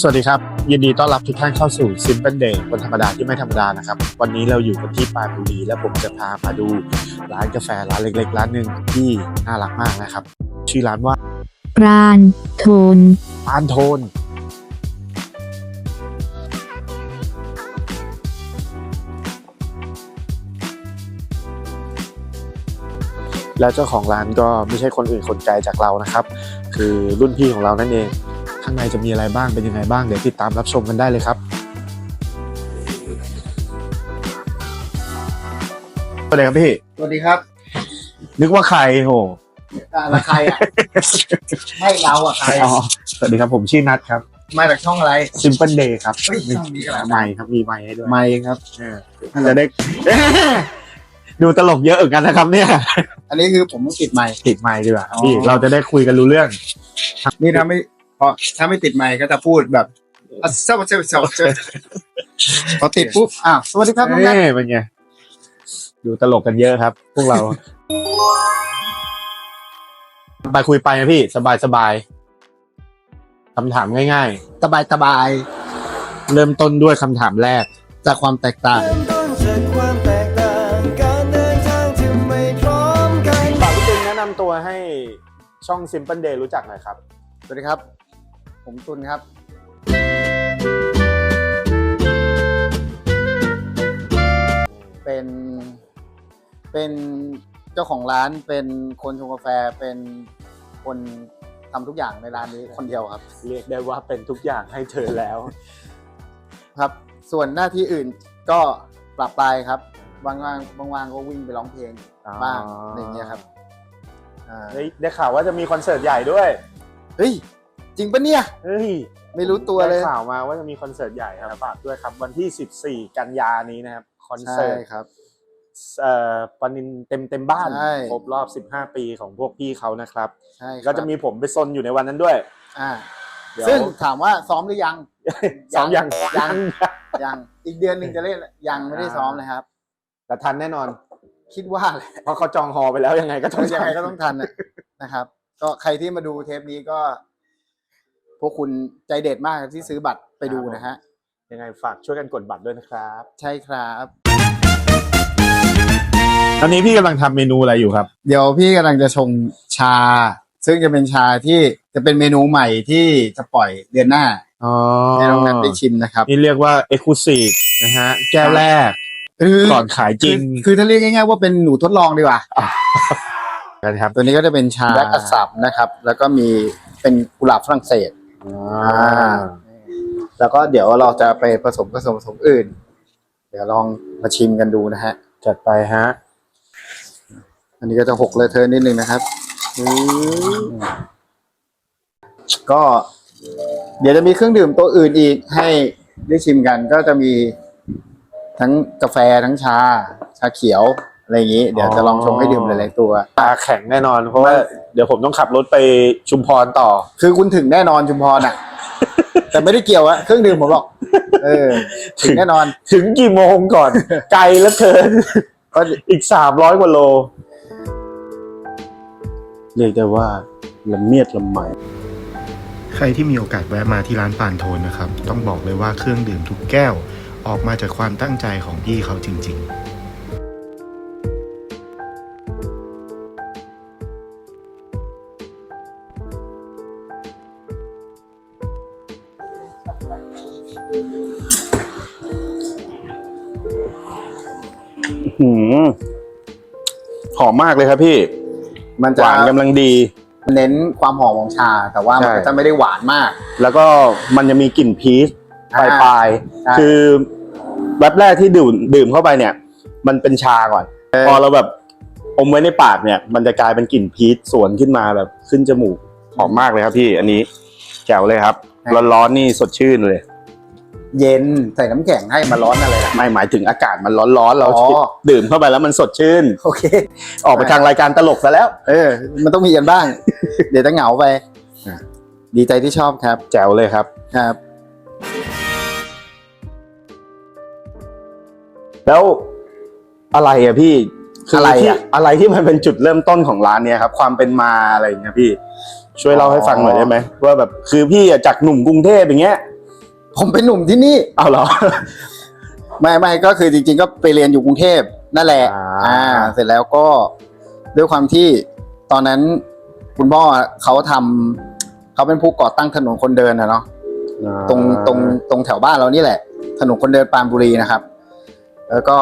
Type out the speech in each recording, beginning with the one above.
สวัสดีครับ ยินดีต้อนรับทุกท่านเข้าสู่ Simple Day วันธรรมดาที่ไม่ธรรมดานะครับ วันนี้เราอยู่กันที่ปรานบุรี และผมจะพามาดูร้านกาแฟร้านเล็กๆ ร้านหนึ่งที่น่ารักมากนะครับ ชื่อร้านว่าปราณโทนปานโทนแล้วเจ้าของร้านก็ไม่ใช่คนอื่นคนไกลจากเรานะครับ คือรุ่นพี่ของเรานั่นเอง ข้างในจะมีอะไรบ้างเป็นยังไงบ้างเดี๋ยวติดตามรับชมกันได้เลยครับสวัสดีครับพี่สวัสดีครับ นึกว่าใครโหอ่าแล้วใครอะให้เราอะใครอ๋อสวัสดีครับผมชื่อนัทครับ มาจากช่องอะไร Simple Day ครับเฮ้ยช่องนี้กันเหรอไมค์ครับมีไมค์ให้ด้วยไม่ครับเออจะได้ดูตลกเยอะเหมือนกันนะครับ เนี่ย อันนี้คือผมต้องปิดไมค์ติดไมค์ดีกว่าอ๋อพี่เราจะได้คุยกันรู้เรื่อง นี่ถ้าไม่ พอถ้าไม่ติดไมค์ก็จะพูดแบบอะเซลเซลเซลเซลพอติดปุ๊บอ้าวสวัสดีครับน้องนัทเอ้ยเป็นไงดูตลกกันเยอะครับ พวกเรา ไปคุยไปนะพี่สบายสบายคำถามง่าย สบายสบายๆ เริ่มต้นด้วยคำถามแรก จากความแตกต่าง เริ่มต้นจากความแตกต่างการเดินทางที่ไม่พร้อมกัน ฝากพี่ตุนแนะนำตัวให้ช่อง Simple Day รู้จักหน่อยครับ สวัสดีครับ ผมตุลครับเป็นเป็นเจ้าของร้านเป็นคนชงกาแฟเป็นคนทำทุกอย่างในร้านนี้คนเดียวครับ เรียกได้ว่าเป็นทุกอย่างให้เธอแล้ว ครับ ส่วนหน้าที่อื่นก็ปรับไปครับบางวันบางวันก็วิ่งไปร้องเพลงบ้างอะไรอย่างเงี้ยครับอ่าได้ได้ข่าวว่าจะมีคอนเสิร์ตใหญ่ด้วย เฮ้ย จริงปะเนี่ย เฮ้ยไม่รู้ตัวเลย ได้ข่าวมาว่าจะมีคอนเสิร์ตใหญ่ครับฝากด้วยครับ วันที่ 14 กันยานี้นะครับคอนใช่เสิร์ตครับ เอ่อปนินเต็มเต็มบ้านใช่ ครบรอบ 15 ปีของพวกพี่เขานะครับ ใช่ครับก็จะมีผมไปซนอยู่ในวันนั้นด้วย อ่าเดี๋ยวซึ่งถามว่าซ้อมหรือยัง ซ้อมยังยัง ยังอีกเดือนหนึ่งจะเล่นยังไม่ได้ซ้อมเลยครับ แต่ทันแน่นอน คิดว่าแหละเพราะเขาจองฮอลไปแล้วยังไงก็ต้องยังไงก็ต้องทันน่ะนะครับ ก็ใครที่มาดูเทปนี้ก็ พวกคุณใจเด็ดมากที่ซื้อบัตรไปดูนะฮะ ยังไงฝากช่วยกันกดบัตรด้วยนะครับ ใช่ครับ ตอนนี้พี่กำลังทำเมนูอะไรอยู่ครับ เดี๋ยวพี่กำลังจะชงชา ซึ่งจะเป็นชาที่จะเป็นเมนูใหม่ที่จะปล่อยเดือนหน้าอ๋อให้น้องนัทได้ชิมนะครับนี่เรียกว่า Exclusive นะฮะ แก้วแรก คือก่อนขายจริงคือคือถ้าเรียกง่ายๆว่าเป็นหนูทดลองดีกว่ากันครับ ตัวนี้ก็จะเป็นชาแบล็กอัสสัมนะครับ แล้วก็มีเป็นกุหลาบฝรั่งเศสอ่า แล้วก็เดี๋ยวเราจะไปผสมผสมผสมอื่น เดี๋ยวลองมาชิมกันดูนะฮะ จัดไปฮะ อันนี้ก็จะหกเลยเทิร์นนิดนึงนะครับก็ เดี๋ยวจะมีเครื่องดื่มตัวอื่นอีกให้ได้ชิมกันก็จะมีทั้งกาแฟทั้งชา ชาเขียว อะไรอย่างนี้เดี๋ยวจะลองชงให้ดื่มหลายๆตัว ตาแข็งแน่นอน เพราะว่าเดี๋ยวผมต้องขับรถไปชุมพรต่อ คือคุณถึงแน่นอนชุมพรอะ แต่ไม่ได้เกี่ยวอะเครื่องดื่มผมหรอกเออ ถึงแน่นอน ถึงกี่โมงก่อน ไกลแล้วเกินก็อีกสามร้อยกว่าโล เรียกได้ว่าละเมียดละไมใครที่มีโอกาสแวะมาที่ร้านปานโทนนะครับ ต้องบอกเลยว่าเครื่องดื่มทุกแก้ว ออกมาจากความตั้งใจของพี่เขาจริง ๆ หืมหอมมากเลยครับพี่ มันหจะวานกำลังดี เน้นความหอมของชา แต่ว่ามันใช่ ก็จะไม่ได้หวานมาก แล้วก็มันจะมีกลิ่นพีชปอ่าลายใช่ๆคือแวบแรกที่ดื่มดื่มเข้าไปเนี่ย มันเป็นชาก่อน พอเราแบบอมไว้ในปากเนี่ย มันจะกลายเป็นกลิ่นพีชสวนขึ้นมาแบบขึ้นจมูกหอมมากเลยครับพี่ อันนี้แจ๋วเลยครับ ร้อนๆนี่สดชื่นเลย เย็นใส่น้ำแข็งให้มาร้อนอะไรล่ะ ไม่หมายถึงอากาศมันร้อนๆเราอ๋อ ดื่มเข้าไปแล้วมันสดชื่น โอเค ออกไปทางรายการตลกซะแล้ว เออ มันต้องมีกันบ้าง เดี๋ยวจะเหงาไปอะดีใจที่ชอบครับแจ๋วเลยครับ ครับ แล้วอะไรอะพี่คือะไรอะ ที่อะไรที่มันเป็นจุดเริ่มต้นของร้านเนี้ยครับ ความเป็นมาอะไรอย่างเงี้ยพี่ ช่วยเล่าให้ฟังหน่อยได้ไหมว่าแบบคือพี่อะจากหนุ่มกรุงเทพอย่างเงี้ย ผมเป็นหนุ่มที่นี่เอาเหรอ ไม่ไม่ก็คือจริง ๆ ก็ไปเรียนอยู่กรุงเทพนั่นแหละ อ่า อ่า เสร็จแล้วก็ด้วยความที่ตอนนั้นคุณพ่อเขาทำเขาเป็นผู้ก่อตั้งถนนคนเดินนะเนาะ ตรงตรงตรงแถวบ้านเรานี่แหละ ถนนคนเดินปรานบุรีนะครับ แล้วก็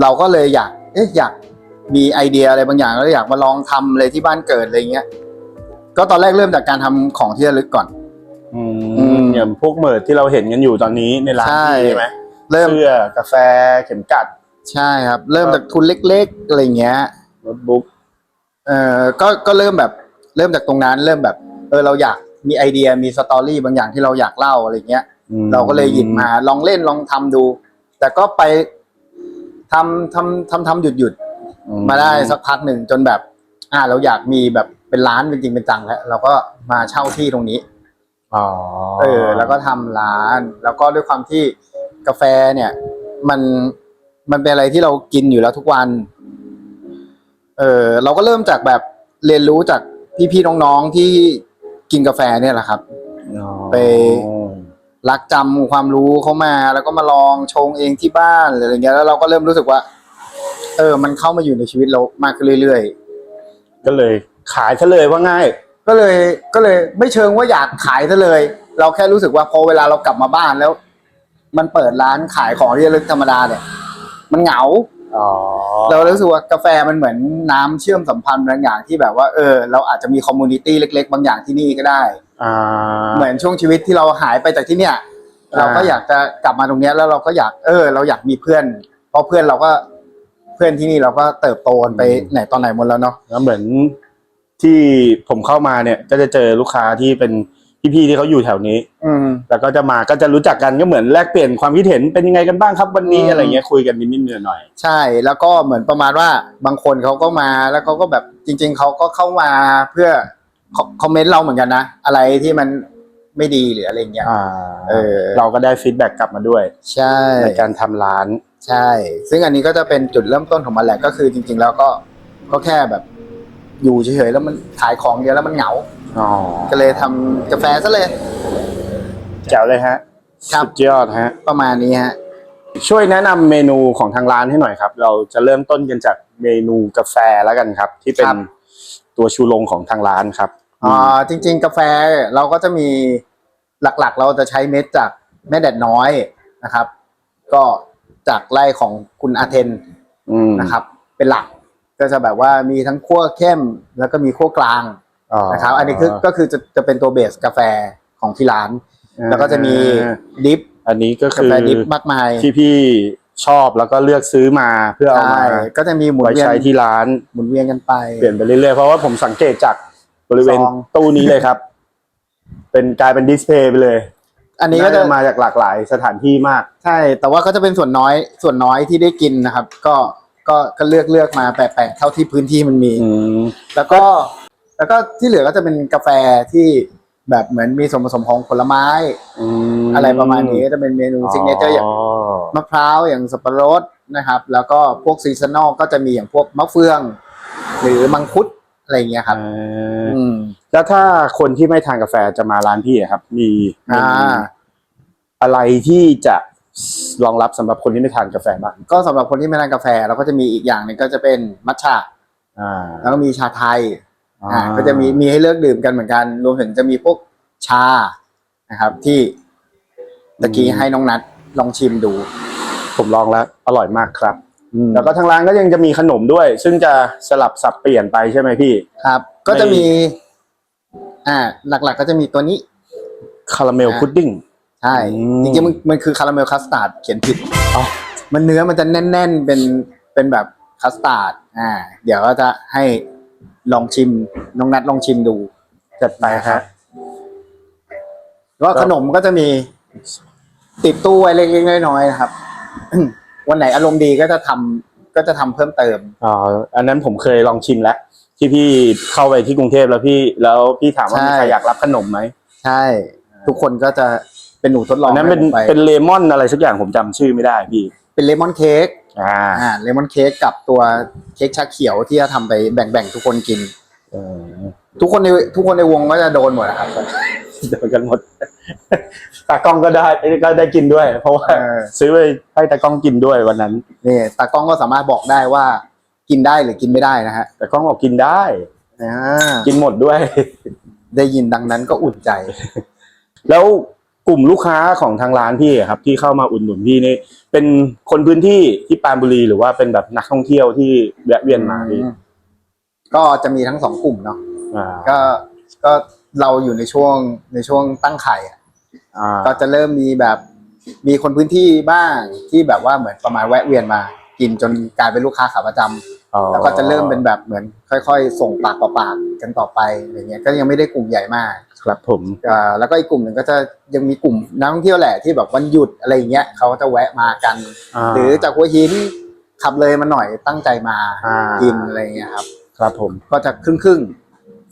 เราก็เลยอยาก เอ๊ะอยากมีไอเดียอะไรบางอย่างแล้วอยากมาลองทำอะไรที่บ้านเกิดอะไรเงี้ย ก็ตอนแรกเริ่มจากการทำของที่ระลึกก่อน อือืมม อย่างพวกเมิร์ดที่เราเห็นกันอยู่ตอนนี้ในร้านใช่พี่ใช่ไหมเริ่มเสื้อกาแฟเข็มกัด ใช่ครับ เริ่มจากทุนเล็กๆอะไรเงี้ยโน้ตบุ๊กเออก็ก็เริ่มแบบเริ่มจากตรงนั้น เริ่มแบบ เออเราอยากมีไอเดียมีสตอรี่บางอย่างที่เราอยากเล่าอะไรเงี้ย เราก็เลยหยิบมาลองเล่นลองทำดู แต่ก็ไปทำทำทำทำหยุดหยุดอืมาได้สักพักหนึ่งจนแบบ อ่าเราอยากมีแบบเป็นร้านเป็นจริงเป็นจังแล้วเราก็มาเช่าที่ตรงนี้ อ๋อเออแล้วก็ทำร้าน แล้วก็ด้วยความที่กาแฟเนี่ย มันมันเป็นอะไรที่เรากินอยู่แล้วทุกวัน เออเราก็เริ่มจากแบบเรียนรู้จากพี่ๆน้องๆที่กินกาแฟเนี่ยแหละครับ อ๋อไป รักจำความรู้เขามา แล้วก็มาลองชงเองที่บ้านหรืออะไรเงี้ยแล้วเราก็เริ่มรู้สึกว่า เออ มันเข้ามาอยู่ในชีวิตเรามากขึ้นเรื่อยก็เลยขายซะเลยว่าง่ายๆ ก็เลยก็เลยไม่เชิงว่าอยากขายซะเลย เราแค่รู้สึกว่าพอเวลาเรากลับมาบ้านแล้ว มันเปิดร้านขายของที่ระลึกธรรมดาเนี่ย มันเหงาอ๋อเรารู้สึกว่ากาแฟมันเหมือนน้ำเชื่อมสัมพันธ์บางอย่างที่แบบว่าเออเราอาจจะมีคอมมูนิตี้เล็ก ๆ บางอย่างที่นี่ก็ได้ อ่า เหมือนช่วงชีวิตที่เราหายไปจากที่เนี่ย อ่า เราก็อยากจะกลับมาตรงเนี้ยแล้วเราก็อยากเออ เราอยากมีเพื่อน เพราะเพื่อนเราก็เพื่อนที่นี่เราก็เติบโตกันไปไหนตอนไหนหมดแล้วเนาะ แล้วเหมือน ที่ผมเข้ามาเนี่ย ก็จะเจอลูกค้าที่เป็นพี่ๆที่เขาอยู่แถวนี้ อืม แล้วก็จะมาก็จะรู้จักกันก็เหมือนแลกเปลี่ยนความคิดเห็นเป็นยังไงกันบ้างครับวันนี้อืม อะไรเงี้ยคุยกันนิดๆหน่อยใช่แล้วก็เหมือนประมาณว่าบางคนเขาก็มาแล้วเขาก็แบบจริง ๆเขาก็เข้ามาเพื่อคอคอมเมนต์เราเหมือนกันนะ อะไรที่มันไม่ดีหรืออะไรเงี้ยๆอ่าเออ เราก็ได้ฟีดแบ็กกลับมาด้วย ใช่ ในการทำร้าน ใช่ ซึ่งอันนี้ก็จะเป็นจุดเริ่มต้นของมันแหละก็คือจริง ๆ แล้วก็ก็แค่แบบ อยู่เฉยๆแล้วมันขายของเยอะแล้วมันเหงา อ๋อก็เลยทำกาแฟซะเลย แจ๋วเลยฮะครับ สุดยอดฮะ ประมาณนี้ฮะ ช่วยแนะนำเมนูของทางร้านให้หน่อยครับ เราจะเริ่มต้นกันจากเมนูกาแฟแล้วกันครับ ที่เป็นครับ ตัวชูโรงของทางร้านครับอ่าจริง ๆ กาแฟเราก็จะมีหลักๆ เราจะใช้เม็ดจากแม่แดดน้อยนะครับ ก็จากไร่ของคุณอาเทนอืมนะครับ เป็นหลัก ก็จะแบบว่ามีทั้งขั้วเข้มแล้วก็มีขั้วกลางอ๋อนะครับ อันนี้คือก็คือจะจะเป็นตัวเบสกาแฟของที่ร้าน แล้วก็จะมีดิฟอันนี้ก็กาคือแฟดิฟมากมายที่พี่ชอบแล้วก็เลือกซื้อมาเพื่อเอาใช่มาก็จะมีหมุนไว้เวียนใช้ที่ร้านหมุนเวียนกันไปเปลี่ยนไปเรื่อยๆเพราะว่าผมสังเกตจากบริเวณซองตู้นี้เลยครับ เป็นกลายเป็นดิสเพย์ไปเลย อันนี้ก็จะามาจากหลากหลายสถานที่มาก ใช่ แต่ว่าก็จะเป็นส่วนน้อยส่วนน้อยที่ได้กินนะครับ ก็ ก็ก็เลือกเลือกมาแปะๆเท่าที่พื้นที่มันมี อืมแล้วก็แล้วก็ที่เหลือก็จะเป็นกาแฟที่แบบเหมือนมีส่วนผสมของผลไม้ มอะไรประมาณนี้ก็จะเป็นเมนูซิกเนเจอร์อย่างมะพร้าวอย่างสับปะรดนะครับ แล้วก็พวกซีซันอลก็จะมีอย่างพวกมะเฟือง หรือมังคุดอะไรอย่างเงี้ยครับ อ่าอืม แล้วถ้าคนที่ไม่ทานกาแฟจะมาร้านพี่อะครับ มีเมอ่านูอะไรที่จะ รองรับสำหรับคนที่ไม่ทานกาแฟบ้างก็สำหรับคนที่ไม่ทานกาแฟเราก็จะมีอีกอย่างหนึ่งก็จะเป็นมัทฉะอ่าแล้วก็มีชาไทยอ่าก็จะมีมีให้เลือกดื่มกันเหมือนกัน รวมถึงจะมีพวกชานะครับ ที่ตะกี้ให้น้องนัดลองชิมดู ผมลองแล้ว อร่อยมากครับแล้แล้ววก็ก็ทางร้านก็ยังจะมีขนมด้วย ซึ่งจะสลับสับเปลี่ยนไปใช่ไหมพี่ครับ ก็จะมี อ่า หลักๆ ก็จะมีตัวนี้คาราเมลอ่าพุดดิ้ง ใช่อืมจริงๆมันมันคือคาราเมลคัสตาร์ดเขียนผิดอ๋อมันเนื้อมันจะแน่น ๆ เป็นเป็นแบบคัสตาร์ดอ่า เดี๋ยวก็จะให้ลองชิมน้องนัดลองชิมดูจัดไปฮะแล้วก็ขนมก็จะมีติดตู้ไว้เล็กๆน้อยๆนะครับ วันไหนอารมณ์ดีก็จะทำก็จะทำเพิ่มเติมอ๋ออันนั้นผมเคยลองชิมแล้วที่พี่เข้าไปที่กรุงเทพแล้วพี่แล้วพี่ถามว่าใช่มีใครอยากรับขนมไหมใช่ ทุกคนก็จะ เป็นหนูทดลองอันนั้นเป็นให้ผมไปเป็นเลมอนอะไรสักอย่างผมจำชื่อไม่ได้พี่ เป็นเลมอนเค้กอ่าอ่าเลมอนเค้กกับตัวเค้กชาเขียวที่จะทำไปแบ่งๆทุกคนกิน เออทุกคนในทุกคนในวงก็จะโดนหมดนะครับ เดินกันหมด ตากล้องก็ได้ก็ได้กินด้วย เพราะว่าเออ ซื้อไปให้ตากล้องกินด้วยวันนั้น นี่ตากล้องก็สามารถบอกได้ว่ากินได้หรือกินไม่ได้นะฮะแต่กล้องบอกกินได้ อ่ากินหมดด้วย ได้ยินดังนั้นก็อุ่นใจ แล้ว กลุ่มลูกค้าของทางร้านพี่อะครับที่เข้ามาอุดหนุนพี่นี่เป็นคนพื้นที่ที่ปรานบุรีหรือว่าเป็นแบบนักท่องเที่ยวที่แวะเวียนมาพี่ก็จะมีทั้งสองกลุ่มเนาะอ่าก็ก็เราอยู่ในช่วงในช่วงตั้งไข่อะ อ่าก็จะเริ่มมีแบบมีคนพื้นที่บ้างที่แบบว่าเหมือนประมาณแวะเวียนมา กินจนกลายเป็นลูกค้าขาประจำอ๋อ แล้วก็จะเริ่มเป็นแบบเหมือนค่อยๆ ส่งปากต่อปากกันต่อไปอะไรเงี้ยก็ยังไม่ได้กลุ่มใหญ่มากครับผมอ่าแล้วก็อีกกลุ่มหนึ่งก็จะยังมีกลุ่มนักท่องเที่ยวแหละที่แบบวันหยุดอะไรเงี้ยเขาก็จะแวะมากันาหรือจากหัวหินขับเลยมาหน่อยตั้งใจมาอ่ากินอะไรเงี้ยครับ ครับผมก็จะครึ่งครึ่ง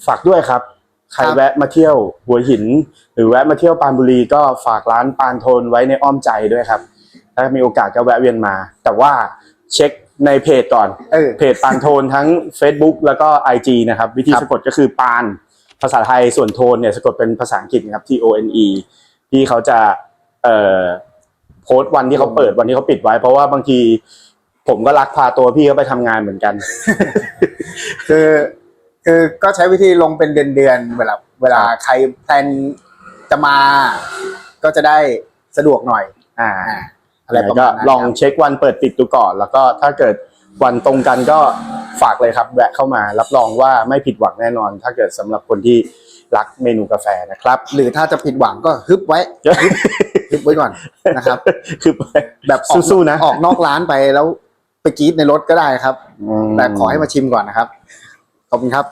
ฝากด้วยครับใครครับแวะมาเที่ยวหัวหิน หรือแวะมาเที่ยวปรานบุรีก็ฝากร้านปานโทนไว้ในอ้อมใจด้วยครับ ถ้ามีโอกาสก็แวะเวียนมา แต่ว่าเช็ค ในเพจก่อนๆเออ เพจปานโทนทั้ง Facebook แล้วก็ IG นะครับ วิธีครับ สะกดก็คือปานภาษาไทยส่วนโทนเนี่ยสะกดเป็นภาษาอังกฤษนะครับ T O N E พี่เขาจะเอ่อโพสต์วันที่เขาเปิดวันที่เขาปิดไว้ เพราะว่าบางทีผมก็ลักพาตัวพี่เขาไปทำงานเหมือนกัน คือคือก็ใช้วิธีลงเป็นเดือนเดือนๆเวลาเวลาใครแพลนจะมา ก็จะได้สะดวกหน่อย อ่า อ่า อะไรประก็มาณนั้นลองครับเช็ควันเปิดปิดดูก่อน แล้วก็ถ้าเกิดวันตรงกันก็ฝากเลยครับแวะเข้ามา รับรองว่าไม่ผิดหวังแน่นอน ถ้าเกิดสำหรับคนที่รักเมนูกาแฟนะครับ หรือถ้าจะผิดหวังก็ฮึบไว้ฮึบไว้ก่อนนะครับคือแบบออกสู้ๆนะออกนอกร้านไปแล้วไปกรีดในรถก็ได้ครับแต่ขอให้มาชิมก่อนนะครับขอบคุณครับ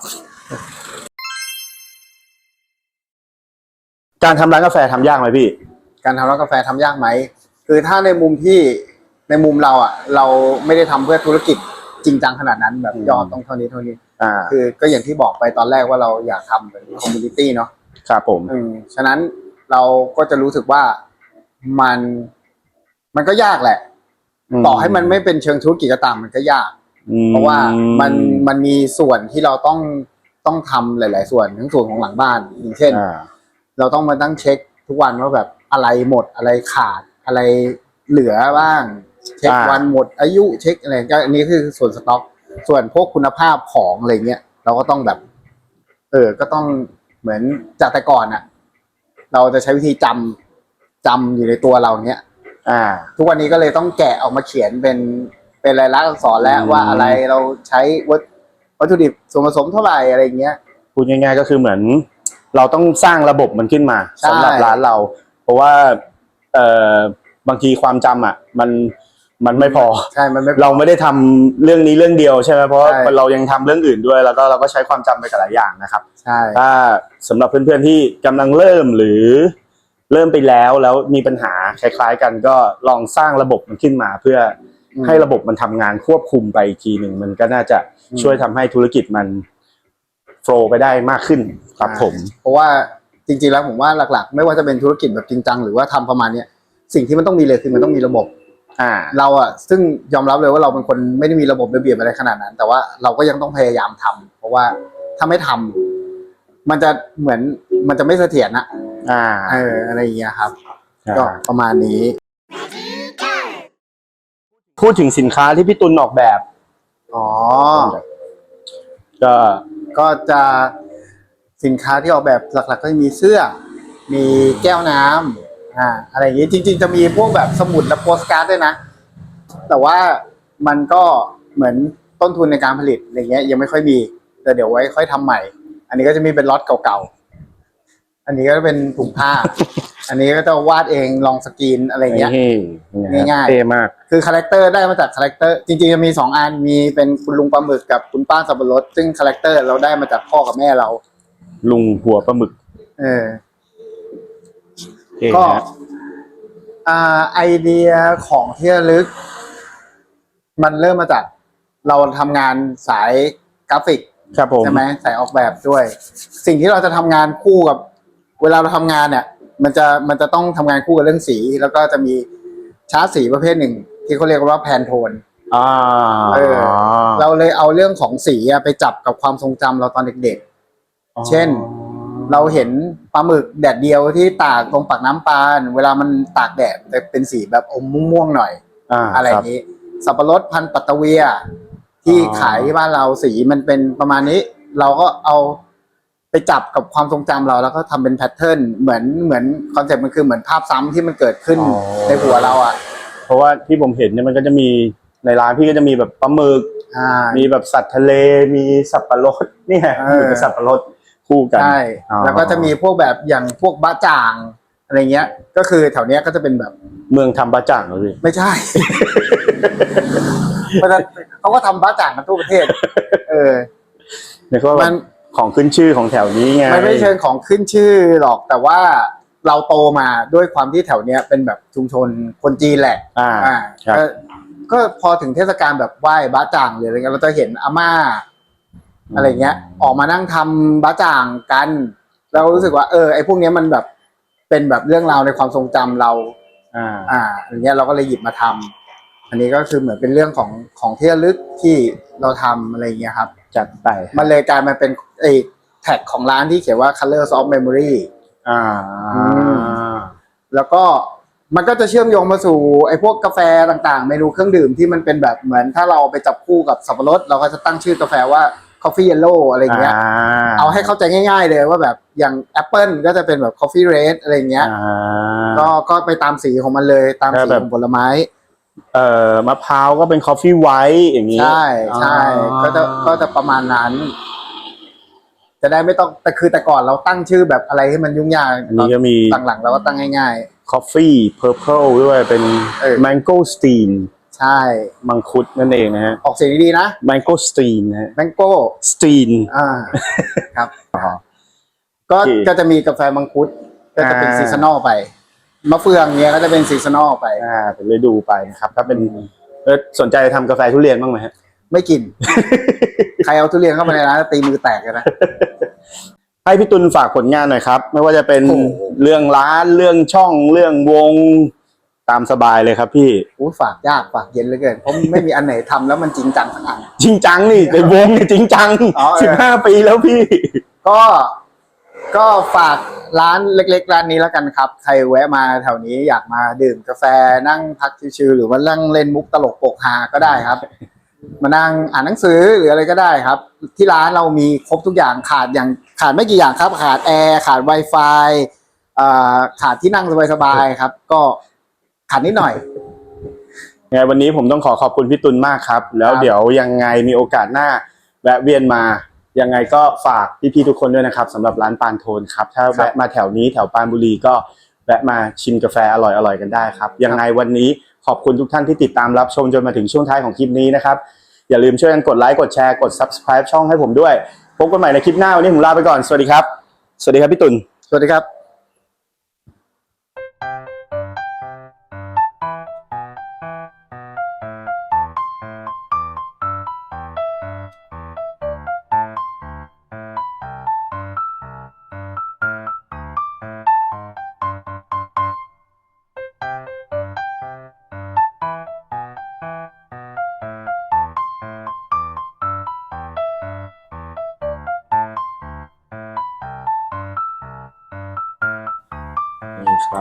การทำร้านกาแฟทำยากไหมพี่ การทำร้านกาแฟทำยากไหม คือถ้าในมุมที่ในมุมเราอะ เราไม่ได้ทำเพื่อธุรกิจจริงจังขนาดนั้นแบบอืมยอดต้องเท่านี้เท่านี้อ่าคือก็อย่างที่บอกไปตอนแรกว่าเราอยากทำเป็นคอมมูนิตี้เนาะครับผมอืมฉะนั้นเราก็จะรู้สึกว่ามันมันก็ยากแหละ ต่อให้มันไม่เป็นเชิงธุรกิจก็ตามมันก็ยากอืมเพราะว่ามันมันมีส่วนที่เราต้องต้องทำหลาย ๆ ส่วนทั้งส่วนของหลังบ้านอย่างเช่นอ่าเราต้องมาตั้งเช็คทุกวันว่าแบบอะไรหมดอะไรขาด อะไรเหลือบ้าง เช็คอ่า วันหมดอายุเช็คอะไรก็อันนี้คือส่วนสต็อก ส่วนพวกคุณภาพของอะไรเงี้ยเราก็ต้องแบบ เออ ก็ต้องเหมือนจากแต่ก่อนอะเราจะใช้วิธีจำจำอยู่ในตัวเราเนี้ย อ่า ทุกวันนี้ก็เลยต้องแกะออกมาเขียนเป็นเป็นลายลักษณ์อักษรแล้วอืม ว่าอะไรเราใช้วัตวัตถุดิบส่วนผสมเท่าไหร่อะไรเงี้ย พูดง่ายๆก็คือเหมือน เราต้องสร้างระบบมันขึ้นมาใช่ สำหรับร้านเรา เพราะว่า เอ่อบางทีความจำอะ มันมันไม่พอ ใช่ มันไม่ เราไม่ได้ทำเรื่องนี้เรื่องเดียวใช่ไหมเพราะว่าใช่ เรายังทำเรื่องอื่นด้วย แล้วก็เราก็ใช้ความจำไปกับหลายอย่างนะครับ ใช่ ถ้าสำหรับเพื่อนๆที่กำลังเริ่มหรือเริ่มไปแล้วแล้วมีปัญหาคล้ายๆกันก็ลองสร้างระบบมันขึ้นมา เพื่ออมให้ระบบมันทำงานควบคุมไปอีกทีหนึ่งมันก็น่าจะอืม ช่วยทำให้ธุรกิจมันโฟล์ไปได้มากขึ้นครับผม เพราะว่า จริงๆแล้วผมว่าหลักๆ ไม่ว่าจะเป็นธุรกิจแบบจริงจังหรือว่าทำประมาณเนี้ยสิ่งที่มันต้องมีเลยคือมันต้องมีระบบ อ่า เราอะซึ่งยอมรับเลยว่าเราเป็นคนไม่ได้มีระบบระเบียบอะไรขนาดนั้น แต่ว่าเราก็ยังต้องพยายามทำเพราะว่าถ้าไม่ทำมันจะเหมือนมันจะไม่เสถียรนะอ่าเอออะไรอย่างเงี้ยครับอ่าก็ประมาณนี้ พูดถึงสินค้าที่พี่ตุลออกแบบ อ๋อ ก็ก็จะ สินค้าที่ออกแบบหลักๆ ก็จะมีเสื้อ มีแก้วน้ำอ่าอะไรอย่างงี้จริง ๆ จะมีพวกแบบสมุดและโปสการ์ดด้วยนะ แต่ว่ามันก็เหมือนต้นทุนในการผลิตอะไรเงี้ยยังไม่ค่อยมีแต่เดี๋ยวไว้ค่อยทำใหม่ อันนี้ก็จะมีเป็นล็อตเก่าๆอันนี้ก็เป็นถุงผ้า อันนี้ก็จะวาดเองลองสกรีนอะไรเงี้ยนี่ง่ายๆเท่มากคือคาแรคเตอร์ได้มาจากคาแรคเตอร์จริงๆจะมีสองอันมีเป็นคุณลุงปลาหมึกกับคุณป้าสับปะรดซึ่งคาแรคเตอร์เราได้มาจากพ่อกับแม่เรา ลุงหัวปลาหมึก เออเท่ก็ นะอ่า ไอเดียของที่ระลึก มันเริ่มมาจาก เราทำงานสายกราฟิก ครับผม ใช่ไหมสายออกแบบด้วย สิ่งที่เราจะทำงานคู่กับ เวลาเราทำงานเนี่ย มันจะมันจะต้องทำงานคู่กับเรื่องสี แล้วก็จะมีชาร์ตสีประเภทหนึ่ง ที่เขาเรียกว่าแพนโทน อ่าเออ เราเลยเอาเรื่องของสีอะไปจับกับความทรงจำเราตอนเด็ก เช่น เราเห็นปลาหมึกแดดเดียวที่ตากตรงปากน้ำปาน เวลามันตากแดดจะเป็นสีแบบอมม่วงๆหน่อยอ่าอะไรอย่างนี้ สับปะรดพันธุ์ปัตตะเวีย ที่อ๋อขายที่บ้านเราสีมันเป็นประมาณนี้ เราก็เอาไปจับกับความทรงจำเราแล้วก็ทำเป็นแพทเทิร์นเหมือนเหมือนคอนเซ็ปต์มันคือเหมือนภาพซ้ำที่มันเกิดขึ้นในหัวเราอะเพราะว่าที่ผมเห็นเนี่ยมันก็จะมีในร้านพี่ก็จะมีแบบปลาหมึก อ่า มีแบบสัตว์ทะเลมีสับปะรดเนี่ยเอออยู่กับสับปะรด คู่กัน ใช่ อ๋อ แล้วก็จะมีพวกแบบอย่างพวกบ้าจ่างอะไรเงี้ย ก็คือแถวเนี้ยก็จะเป็นแบบเมืองทำบะจ่างเหรอพี่ ไม่ใช่ เพราะฉะนั้นเขาก็ทำบ้าจ่างกันทั่วประเทศ เออเนี่ยก็แบมับนของขึ้นชื่อของแถวนี้ไงมันไม่เชิงของขึ้นชื่อหรอกแต่ว่าเราโตมาด้วยความที่แถวเนี้ยเป็นแบบชุมชนคนจีนแหละ อ่า อ่าครับ ก็ก็พอถึงเทศกาลแบบไหว้บ้าจ่างหรืออะไรเงี้ยเราจะเห็นอาม่า อะไรเงี้ย ออกมานั่งทำบ้าจ่างกันเรารู้สึกว่า เออไอ้พวกเนี้ยมันแบบเป็นแบบเรื่องราวในความทรงจำเรา อ่า อ่าอย่างเงี้ยเราก็เลยหยิบมาทำอันนี้ก็คือเหมือนเป็นเรื่องของของที่ระลึกที่เราทำอะไรเงี้ยครับ จัดไป มันเลยกลายมาเป็นไอ้แท็กของร้านที่เขียนว่า colors of memory อ่ามแล้วก็มันก็จะเชื่อมโยงมาสู่ไอ้พวกกาแฟต่างๆ เมนูเครื่องดื่มที่มันเป็นแบบเหมือนถ้าเราไปจับคู่กับสับปะรดเราก็จะตั้งชื่อกาแฟว่า coffee yellow อะไรเงี้ย เอาให้เข้าใจง่าย ๆ เลยว่าแบบอย่างแอปเปิลก็จะเป็นแบบ coffee red อะไรเงี้ยอ่าก็ก็ไปตามสีของมันเลยตามก็สีแบบของผลไม้ เอ่อมะพร้าวก็เป็นคอฟฟี่ไวท์อย่างนี้ ใช่ใช่อ๋อก็จะก็จะประมาณนั้น จะได้ไม่ต้องแต่คือแต่ก่อนเราตั้งชื่อแบบอะไรให้มันยุ่งยากอันนี้ก็มีหลังๆเราก็ตั้งง่ายคอฟฟี่เพอร์เพลด้วยเป็นเอ อแมงโก้สตีนๆใช่มังคุดนั่นเองนะฮะออกเสียงดีๆนะแมงโก้สตีนนะฮะแมงโก้สตีนอ่าครับ ก็โอเค ก็จะมีกาแฟมังคุดก็จะเป็นอ่าซีซันอลไปมะเฟืองเนี้ยก็จะเป็นซีซันอลไป อ่าเป็นฤดูไปนะครับ ถ้าเป็นเออสนใจทำกาแฟทุเรียนบ้างไหมฮะ ไม่กิน ใครเอาทุเรียนเข้ามาในร้านตีมือแตกเลยนะ ให้พี่ตุลฝากผลงานหน่อยครับ ไม่ว่าจะเป็นโอ้โห เรื่องร้านเรื่องช่องเรื่องวง ตามสบายเลยครับพี่ อู้ฝากยากฝากเย็นเหลือเกินเพราะไม่มีอันไหนทำแล้วมันจริงจังสักอัน จริงจังนี่ในวงเนี่ยจริงจังอ๋อเออ สิบห้าปีแล้วพี่ ก็ก็ฝากร้านเล็ก ๆ ร้านนี้แล้วกันครับ ใครแวะมาแถวนี้อยากมาดื่มกาแฟนั่งพักชิวๆหรือว่านั่งเล่นมุกตลกโปกฮาก็ได้ครับ มานั่งอ่านหนังสือหรืออะไรก็ได้ครับ ที่ร้านเรามีครบทุกอย่างขาดอย่างขาดไม่กี่อย่างครับ ขาดแอร์ขาด Wi-Fi อ่าขาดที่นั่งสบายๆครับ ก็ ขาดนิดหน่อยยังไงวันนี้ผมต้องขอขอบคุณพี่ตุลมากครับ แล้วครับเดี๋ยวยังไงมีโอกาสหน้าแวะเวียนมายังไงก็ฝากพี่ๆทุกคนด้วยนะครับสำหรับร้านปานโทนครับถ้าแวะมาแถวนี้แถวปานบุรีก็แวะมาชิมกาแฟอร่อยๆกันได้ครับ ยังไงวันนี้ขอบคุณทุกท่านที่ติดตามรับชมจนมาถึงช่วงท้ายของคลิปนี้นะครับ อย่าลืมช่วยกันกดไลค์กดแชร์กด subscribe ช่องให้ผมด้วย พบกันใหม่ในคลิปหน้าวันนี้ผมลาไปก่อนสวัสดีครับ สวัสดีครับพี่ตุลสวัสดีครับ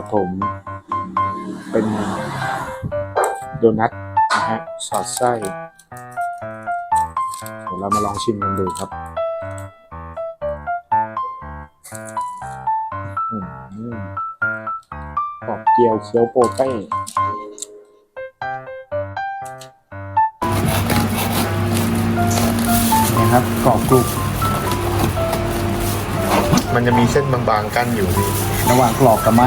ครับผม เป็นโดนัทนะฮะสอดไส้ เดี๋ยวเรามาลองชิมกันดูครับอืมกรอบเกียวเคี้ยวโปเต้นะครับกรอบกรุบมันจะมีเส้นบางๆกั้นอยู่นี่ ระหว่างกรอบกับไหม